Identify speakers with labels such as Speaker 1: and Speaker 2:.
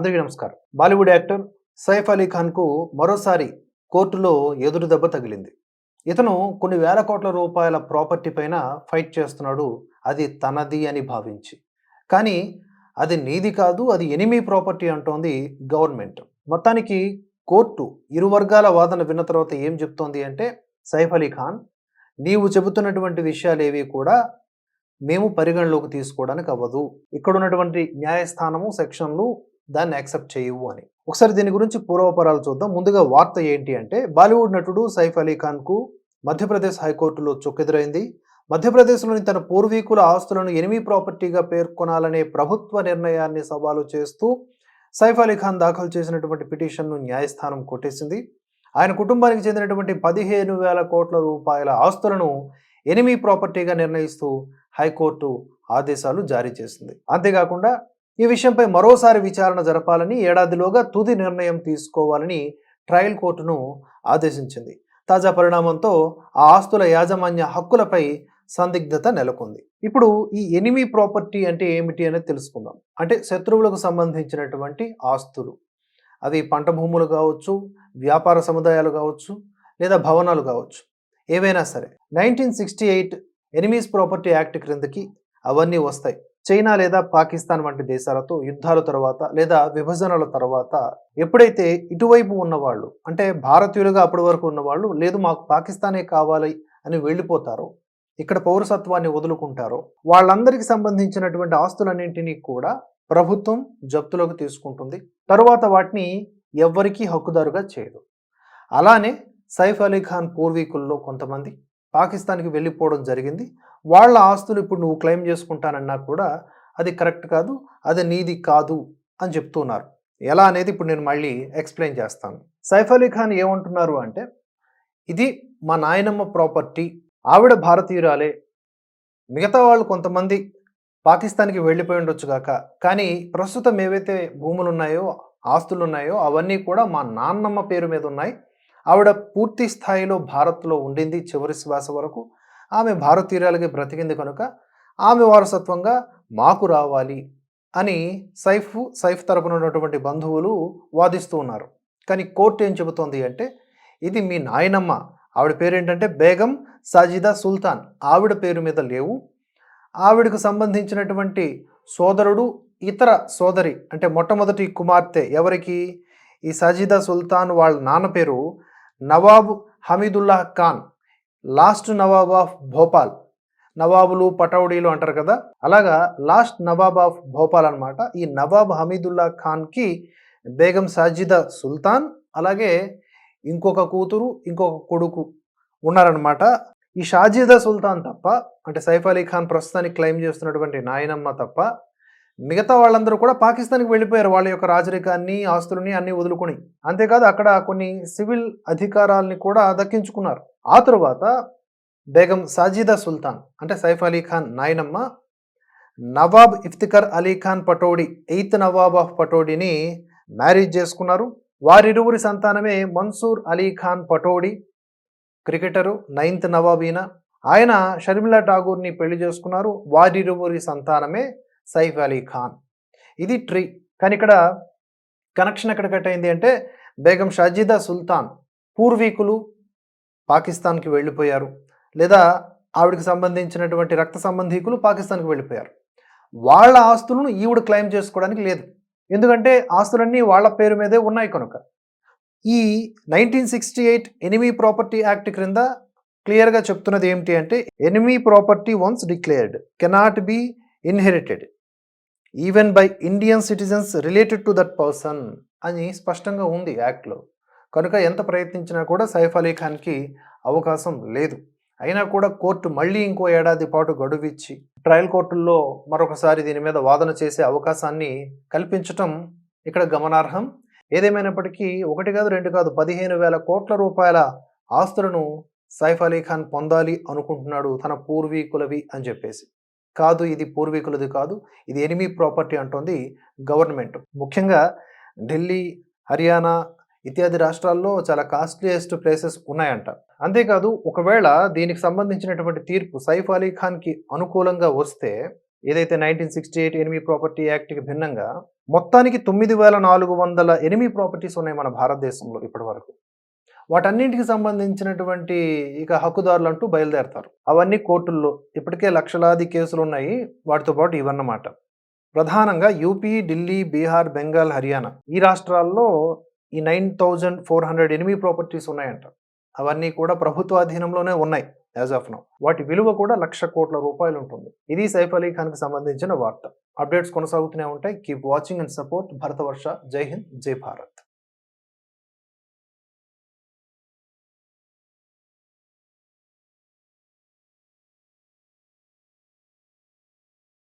Speaker 1: అందరికీ నమస్కారం. Bollywood actor Saif Ali ఖాన్కు మరోసారి కోర్టులో ఎదురు దెబ్బ తగిలింది. ఇతను కొన్ని వేల కోట్ల రూపాయల ప్రాపర్టీ పైన ఫైట్ చేస్తున్నాడు. అది తనది అని భావించి. కానీ అది నీది కాదు అది ఎనిమీ ప్రాపర్టీ అంటోంది గవర్నమెంట్. మొత్తానికి కోర్టు ఇరు వర్గాల వాదన విన్న తర్వాత ఏం చెప్తోంది అంటే సైఫ్ అలీ ఖాన్ నీవు చెబుతున్నటువంటి విషయాలు ఏవి కూడా మేము పరిగణలోకి తీసుకోవడానికి అవ్వదు. ఇక్కడ ఉన్నటువంటి న్యాయస్థానము సెక్షన్లు దాన్ని యాక్సెప్ట్ చేయవు అని. ఒకసారి దీని గురించి పూర్వపరాలు చూద్దాం. ముందుగా వార్త ఏంటి అంటే బాలీవుడ్ నటుడు సైఫ్ అలీ ఖాన్కు మధ్యప్రదేశ్ హైకోర్టులో చొక్కెదురైంది. మధ్యప్రదేశ్లోని తన పూర్వీకుల ఆస్తులను ఎనిమి ప్రాపర్టీగా పేర్కొనాలనే ప్రభుత్వ నిర్ణయాన్ని సవాలు చేస్తూ సైఫ్ అలీ ఖాన్ దాఖలు చేసినటువంటి పిటిషన్ను న్యాయస్థానం కొట్టేసింది. ఆయన కుటుంబానికి చెందినటువంటి పదిహేను వేల కోట్ల రూపాయల ఆస్తులను ఎనిమి ప్రాపర్టీగా నిర్ణయిస్తూ హైకోర్టు ఆదేశాలు జారీ చేసింది. అంతేకాకుండా ఈ విషయంపై మరోసారి విచారణ జరపాలని ఏడాదిలోగా తుది నిర్ణయం తీసుకోవాలని ట్రయల్ కోర్టును ఆదేశించింది. తాజా పరిణామంతో ఆ ఆస్తుల యాజమాన్య హక్కులపై సందిగ్ధత నెలకొంది. ఇప్పుడు ఈ ఎనిమి ప్రాపర్టీ అంటే ఏమిటి అనేది తెలుసుకుందాం. అంటే శత్రువులకు సంబంధించినటువంటి ఆస్తులు. అవి పంట భూములు కావచ్చు వ్యాపార సముదాయాలు కావచ్చు లేదా భవనాలు కావచ్చు. ఏవైనా సరే. Nineteen sixty eight enemies property act క్రిందకి అవన్నీ వస్తాయి. చైనా లేదా పాకిస్తాన్ వంటి దేశాలతో యుద్ధాల తర్వాత లేదా విభజనల తర్వాత ఎప్పుడైతే ఇటువైపు ఉన్నవాళ్ళు అంటే భారతీయులుగా అప్పటి వరకు ఉన్నవాళ్ళు లేదు మాకు పాకిస్తానే కావాలి అని వెళ్ళిపోతారో ఇక్కడ పౌరసత్వాన్ని వదులుకుంటారో వాళ్ళందరికీ సంబంధించినటువంటి ఆస్తులన్నింటినీ కూడా ప్రభుత్వం జప్తులోకి తీసుకుంటుంది. తరువాత వాటిని ఎవ్వరికీ హక్కుదారుగా చేయదు. అలానే సైఫ్ అలీ ఖాన్ పూర్వీకుల్లో కొంతమంది పాకిస్తాన్కి వెళ్ళిపోవడం జరిగింది. వాళ్ళ ఆస్తులు ఇప్పుడు నువ్వు క్లెయిమ్ చేసుకుంటానన్నా కూడా అది కరెక్ట్ కాదు అది నీది కాదు అని చెప్తున్నారు. ఎలా అనేది ఇప్పుడు నేను మళ్ళీ ఎక్స్ప్లెయిన్ చేస్తాను. సైఫ్ అలీ ఖాన్ ఏమంటున్నారు అంటే ఇది మా నాయనమ్మ ప్రాపర్టీ ఆవిడ భారతీయురాలే మిగతా వాళ్ళు కొంతమంది పాకిస్తాన్కి వెళ్ళిపోయి ఉండొచ్చు కాక కానీ ప్రస్తుతం ఏవైతే భూములు ఉన్నాయో ఆస్తులు ఉన్నాయో అవన్నీ కూడా మా నాన్నమ్మ పేరు మీద ఉన్నాయి. ఆవిడ పూర్తి స్థాయిలో భారత్లో ఉండింది చివరి శ్వాస వరకు. ఆమె భారతీయురాలకి బ్రతికింది కనుక ఆమె వారసత్వంగా మాకు రావాలి అని సైఫ్ సైఫ్ తరపున ఉన్నటువంటి బంధువులు వాదిస్తూ ఉన్నారు. కానీ కోర్టు ఏం చెబుతోంది అంటే ఇది మీ నాయనమ్మ. ఆవిడ పేరు ఏంటంటే బేగం సాజిదా సుల్తాన్. ఆవిడ పేరు మీద లేవు. ఆవిడకు సంబంధించినటువంటి సోదరుడు ఇతర సోదరి అంటే మొట్టమొదటి కుమార్తె ఎవరికి? ఈ సాజిదా సుల్తాన్ వాళ్ళ నాన్న పేరు నవాబ్ హమీదుల్లా ఖాన్ లాస్ట్ నవాబ్ ఆఫ్ భోపాల్. నవాబులు పటౌడీలు అంటారు కదా? అలాగా లాస్ట్ నవాబ్ ఆఫ్ భోపాల్ అనమాట ఈ నవాబ్ హమీదుల్లా ఖాన్కి బేగం సాజిదా సుల్తాన్ అలాగే ఇంకొక కూతురు ఇంకొక కొడుకు ఉన్నారనమాట ఈ షాజిదా సుల్తాన్ తప్ప అంటే సైఫ్ అలీ ఖాన్ ప్రస్తుతానికి క్లెయిమ్ చేస్తున్నటువంటి నాయనమ్మ తప్ప మిగతా వాళ్ళందరూ కూడా పాకిస్తాన్కి వెళ్ళిపోయారు వాళ్ళ యొక్క రాజరికాన్ని ఆస్తులని అన్ని వదులుకొని. అంతేకాదు అక్కడ కొన్ని సివిల్ అధికారాల్ని కూడా దక్కించుకున్నారు. ఆ తరువాత బేగం సాజిదా సుల్తాన్ అంటే సైఫ్ అలీ ఖాన్ నాయనమ్మ నవాబ్ ఇఫ్తికర్ అలీ ఖాన్ పటోడి ఎయిత్ నవాబ్ ఆఫ్ పటోడిని మ్యారేజ్ చేసుకున్నారు. వారిరువురి సంతానమే మన్సూర్ అలీ ఖాన్ పటోడి క్రికెటరు నైన్త్ నవాబీనా. ఆయన షర్మిలా ఠాగూర్ని పెళ్ళి చేసుకున్నారు. వారిరువురి సంతానమే సైఫ్ అలీ ఖాన్. ఇది ట్రీ. కానీ ఇక్కడ కనెక్షన్ ఎక్కడ కట్ అయింది అంటే బేగం షాజిదా సుల్తాన్ పూర్వీకులు పాకిస్తాన్కి వెళ్ళిపోయారు. లేదా ఆవిడకి సంబంధించినటువంటి రక్త సంబంధీకులు పాకిస్తాన్కి వెళ్ళిపోయారు. వాళ్ళ ఆస్తులను ఈవిడ క్లెయిమ్ చేసుకోవడానికి లేదు. ఎందుకంటే ఆస్తులన్నీ వాళ్ళ పేరు మీదే ఉన్నాయి కనుక. ఈ nineteen sixty eight enemy property act క్రింద క్లియర్గా చెప్తున్నది ఏమిటి అంటే enemy property once declared cannot be inherited. Even by Indian citizens related to that person అని స్పష్టంగా ఉంది యాక్ట్లో. కనుక ఎంత ప్రయత్నించినా కూడా సైఫ్ అలీ ఖాన్కి అవకాశం లేదు. అయినా కూడా కోర్టు మళ్ళీ ఇంకో ఏడాది పాటు గడువు ఇచ్చి ట్రయల్ కోర్టుల్లో మరొకసారి దీని మీద వాదన చేసే అవకాశాన్ని కల్పించటం ఇక్కడ గమనార్హం. ఏదేమైనప్పటికీ ఒకటి కాదు రెండు కాదు పదిహేను వేల కోట్ల రూపాయల ఆస్తులను సైఫ్ అలీ ఖాన్ పొందాలి అనుకుంటున్నాడు తన పూర్వీకులవి అని చెప్పేసి. కాదు ఇది పూర్వీకులది కాదు ఇది ఎనిమీ ప్రాపర్టీ అంటోంది గవర్నమెంట్ ముఖ్యంగా ఢిల్లీ హర్యానా ఇత్యాది రాష్ట్రాల్లో చాలా కాస్ట్లీయెస్ట్ ప్లేసెస్ ఉన్నాయంట. అంతేకాదు ఒకవేళ దీనికి సంబంధించినటువంటి తీర్పు సైఫ్ అలీ ఖాన్కి అనుకూలంగా వస్తే ఏదైతే nineteen sixty eight enemy property యాక్ట్కి భిన్నంగా మొత్తానికి తొమ్మిది వేల నాలుగు వందల ఎనిమి ప్రాపర్టీస్ ఉన్నాయి మన భారతదేశంలో ఇప్పటి వరకు వాటన్నింటికి సంబంధించినటువంటి ఇక హక్కుదారులు అంటూ బయలుదేరతారు. అవన్నీ కోర్టుల్లో ఇప్పటికే లక్షలాది కేసులు ఉన్నాయి. వాటితో పాటు ఇవన్నమాట. ప్రధానంగా యూపీ ఢిల్లీ బీహార్ బెంగాల్ హర్యానా ఈ రాష్ట్రాల్లో ఈ నైన్ థౌజండ్ ఫోర్ హండ్రెడ్ ఎనిమిది ప్రాపర్టీస్ ఉన్నాయంట. అవన్నీ కూడా ప్రభుత్వ అధీనంలోనే ఉన్నాయి యాజ్ ఆఫ్ నౌ. వాటి విలువ కూడా లక్ష కోట్ల రూపాయలు ఉంటుంది. ఇది సైఫ్ అలీ ఖాన్కి సంబంధించిన వార్త. అప్డేట్స్ కొనసాగుతూనే ఉంటాయి. Keep watching and support. Bharatvarsh. జై హింద్. జై భారత్.